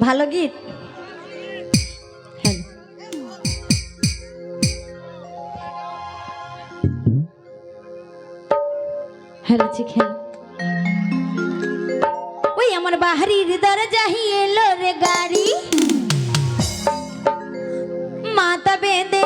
ভালো গীত? হ্যালো ঠিক হ্যালো ওই আমার বাহারির দরজা এলো রে গাড়ি। মাতা বেঁধে